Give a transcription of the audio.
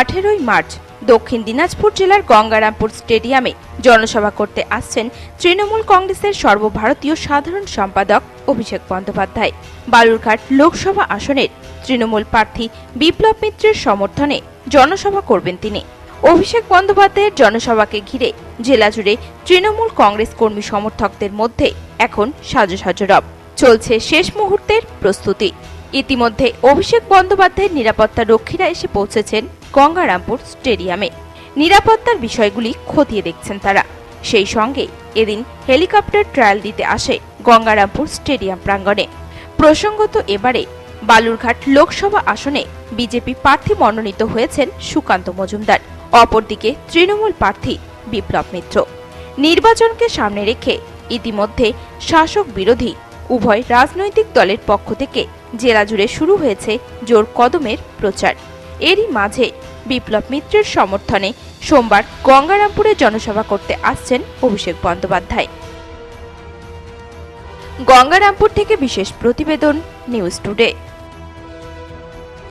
আঠেরোই মার্চ দক্ষিণ দিনাজপুর জেলার গঙ্গারামপুর স্টেডিয়ামে জনসভা করতে আসছেন তৃণমূল কংগ্রেসের সর্বভারতীয় সাধারণ সম্পাদক অভিষেক বন্দ্যোপাধ্যায়। বালুরঘাট লোকসভা আসনের তৃণমূল প্রার্থী বিপ্লব মিত্রের সমর্থনে জনসভা করবেন তিনি। অভিষেক বন্দ্যোপাধ্যায়ের জনসভাকে ঘিরে জেলা জুড়ে তৃণমূল কংগ্রেস কর্মী সমর্থকদের মধ্যে এখন সাজো সাজো রব। চলছে শেষ মুহূর্তের প্রস্তুতি। ইতিমধ্যে অভিষেক বন্দ্যোপাধ্যায়ের নিরাপত্তা রক্ষীরা এসে পৌঁছেছেন গঙ্গারামপুর স্টেডিয়ামে। নিরাপত্তার বিষয়গুলি খতিয়ে দেখছেন তারা। সেই সঙ্গে এদিন হেলিকপ্টার ট্রায়াল দিতে আসে গঙ্গারামপুর স্টেডিয়াম প্রাঙ্গণে। প্রসঙ্গত এবারে বালুরঘাট লোকসভা আসনে বিজেপি প্রার্থী মনোনীত হয়েছেন সুকান্ত মজুমদার। অপরদিকে তৃণমূল প্রার্থী বিপ্লব মিত্র। নির্বাচনকে সামনে রেখে ইতিমধ্যে শাসক বিরোধী উভয় রাজনৈতিক দলের পক্ষ থেকে জেলা জুড়ে শুরু হয়েছে জোর কদমের প্রচার। এরই মাঝে বিপ্লব মিত্রের সমর্থনে সোমবার গঙ্গারামপুরে জনসভা করতে আসছেন অভিষেক বন্দ্যোপাধ্যায়। গঙ্গারামপুর থেকে বিশেষ প্রতিবেদন নিউজ টুডে।